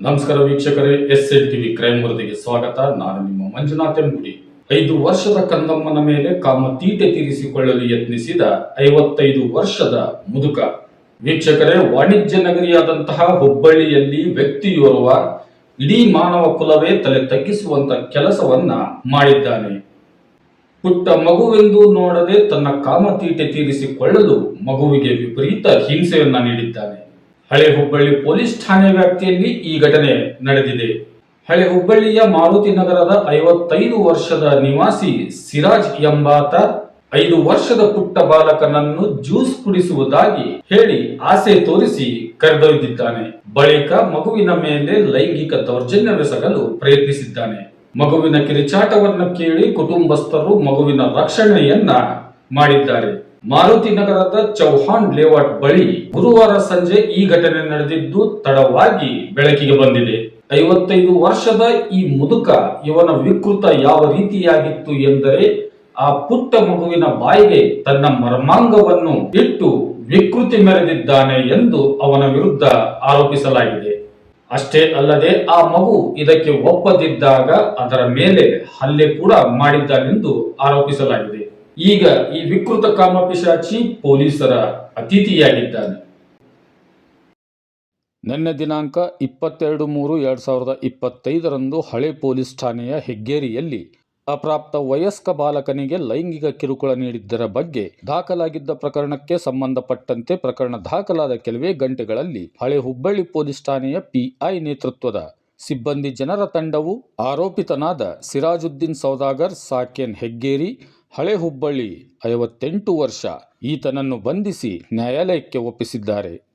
ನಮಸ್ಕಾರ ವೀಕ್ಷಕರೇ S L TV crime ವರದಿಗೆ ಸ್ವಾಗತ. ನಾನು ನಿಮ್ಮ ಮಂಜುನಾಥ್ ಎಂಬುಡಿ. ಐದು ವರ್ಷದ ಕಂದಮ್ಮನ ಮೇಲೆ ಕಾಮ ತೀಟೆ ತೀರಿಸಿಕೊಳ್ಳಲು ಯತ್ನಿಸಿದ ಐವತ್ತೈದು ವರ್ಷದ ಮುದುಕ. ವೀಕ್ಷಕರೇ, ವಾಣಿಜ್ಯ ನಗರಿಯಾದಂತಹ ಹುಬ್ಬಳ್ಳಿಯಲ್ಲಿ ವ್ಯಕ್ತಿಯೋರ್ವ ಇಡೀ ಮಾನವ ಕುಲವೇ ತಲೆ ತಗ್ಗಿಸುವಂತ ಕೆಲಸವನ್ನ ಮಾಡಿದ್ದಾನೆ. ಪುಟ್ಟ ಮಗುವೆಂದು ನೋಡದೆ ತನ್ನ ಕಾಮತೀಟೆ ತೀರಿಸಿಕೊಳ್ಳಲು ಮಗುವಿಗೆ ವಿಪರೀತ ಹಿಂಸೆಯನ್ನ ನೀಡಿದ್ದಾನೆ. ಹಳೆ ಹುಬ್ಬಳ್ಳಿ ಪೊಲೀಸ್ ಠಾಣೆ ವ್ಯಾಪ್ತಿಯಲ್ಲಿ ಈ ಘಟನೆ ನಡೆದಿದೆ. ಹಳೆ ಹುಬ್ಬಳ್ಳಿಯ ಮಾರುತಿ ನಗರದ ಐವತ್ತೈದು ವರ್ಷದ ನಿವಾಸಿ ಸಿರಾಜ್ ಎಂಬಾತ ಐದು ವರ್ಷದ ಪುಟ್ಟ ಬಾಲಕನನ್ನು ಜ್ಯೂಸ್ ಕುಡಿಸುವುದಾಗಿ ಹೇಳಿ ಆಸೆ ತೋರಿಸಿ ಕರೆದೊಯ್ದಿದ್ದಾನೆ. ಬಳಿಕ ಮಗುವಿನ ಮೇಲೆ ಲೈಂಗಿಕ ದೌರ್ಜನ್ಯವೆಸಗಲು ಪ್ರಯತ್ನಿಸಿದ್ದಾನೆ. ಮಗುವಿನ ಕಿರಿಚಾಟವನ್ನು ಕೇಳಿ ಕುಟುಂಬಸ್ಥರು ಮಗುವಿನ ರಕ್ಷಣೆಯನ್ನ ಮಾಡಿದ್ದಾರೆ. ಮಾರುತಿ ನಗರದ ಚೌಹಾಣ್ ಲೇಔಟ್ ಬಳಿ ಗುರುವಾರ ಸಂಜೆ ಈ ಘಟನೆ ನಡೆದಿದ್ದು ತಡವಾಗಿ ಬೆಳಕಿಗೆ ಬಂದಿದೆ. ಐವತ್ತೈದು ವರ್ಷದ ಈ ಮುದುಕ ಇವನ ವಿಕೃತ ಯಾವ ರೀತಿಯಾಗಿತ್ತು ಎಂದರೆ ಆ ಪುಟ್ಟ ಮಗುವಿನ ಬಾಯಿಗೆ ತನ್ನ ಮರ್ಮಾಂಗವನ್ನು ಇಟ್ಟು ವಿಕೃತಿ ಮೆರೆದಿದ್ದಾನೆ ಎಂದು ಅವನ ವಿರುದ್ಧ ಆರೋಪಿಸಲಾಗಿದೆ. ಅಷ್ಟೇ ಅಲ್ಲದೆ ಆ ಮಗು ಇದಕ್ಕೆ ಒಪ್ಪದಿದ್ದಾಗ ಅದರ ಮೇಲೆ ಹಲ್ಲೆ ಕೂಡ ಮಾಡಿದ್ದಾನೆಂದು ಆರೋಪಿಸಲಾಗಿದೆ. ಈಗ ಈ ವಿಕೃತ ಕಾಮಪಿಶಾಚಿ ಪೊಲೀಸರ ಅತಿಥಿಯಾಗಿದ್ದಾನೆ. ನಿನ್ನೆ ದಿನಾಂಕ ಇಪ್ಪತ್ತೆರಡು ಮೂರು ಎರಡು ಸಾವಿರದ ಇಪ್ಪತ್ತೈದರಂದು ಹಳೆ ಪೊಲೀಸ್ ಠಾಣೆಯ ಹೆಗ್ಗೇರಿಯಲ್ಲಿ ಅಪ್ರಾಪ್ತ ವಯಸ್ಕ ಬಾಲಕನಿಗೆ ಲೈಂಗಿಕ ಕಿರುಕುಳ ನೀಡಿದ್ದರ ಬಗ್ಗೆ ದಾಖಲಾಗಿದ್ದ ಪ್ರಕರಣಕ್ಕೆ ಸಂಬಂಧಪಟ್ಟಂತೆ ಪ್ರಕರಣ ದಾಖಲಾದ ಕೆಲವೇ ಗಂಟೆಗಳಲ್ಲಿ ಹಳೆ ಹುಬ್ಬಳ್ಳಿ ಪೊಲೀಸ್ ಠಾಣೆಯ ಪಿಐ ನೇತೃತ್ವದ ಸಿಬ್ಬಂದಿ ಜನರ ತಂಡವು ಆರೋಪಿತನಾದ ಸಿರಾಜುದ್ದೀನ್ ಸೌದಾಗರ್, ಸಾಕೆನ್ ಹೆಗ್ಗೇರಿ ಹಳೆ ಹುಬ್ಬಳ್ಳಿ ಐವತ್ತೆಂಟು ವರ್ಷ ಈತನನ್ನು ಬಂಧಿಸಿ ನ್ಯಾಯಾಲಯಕ್ಕೆ ಒಪ್ಪಿಸಿದ್ದಾರೆ.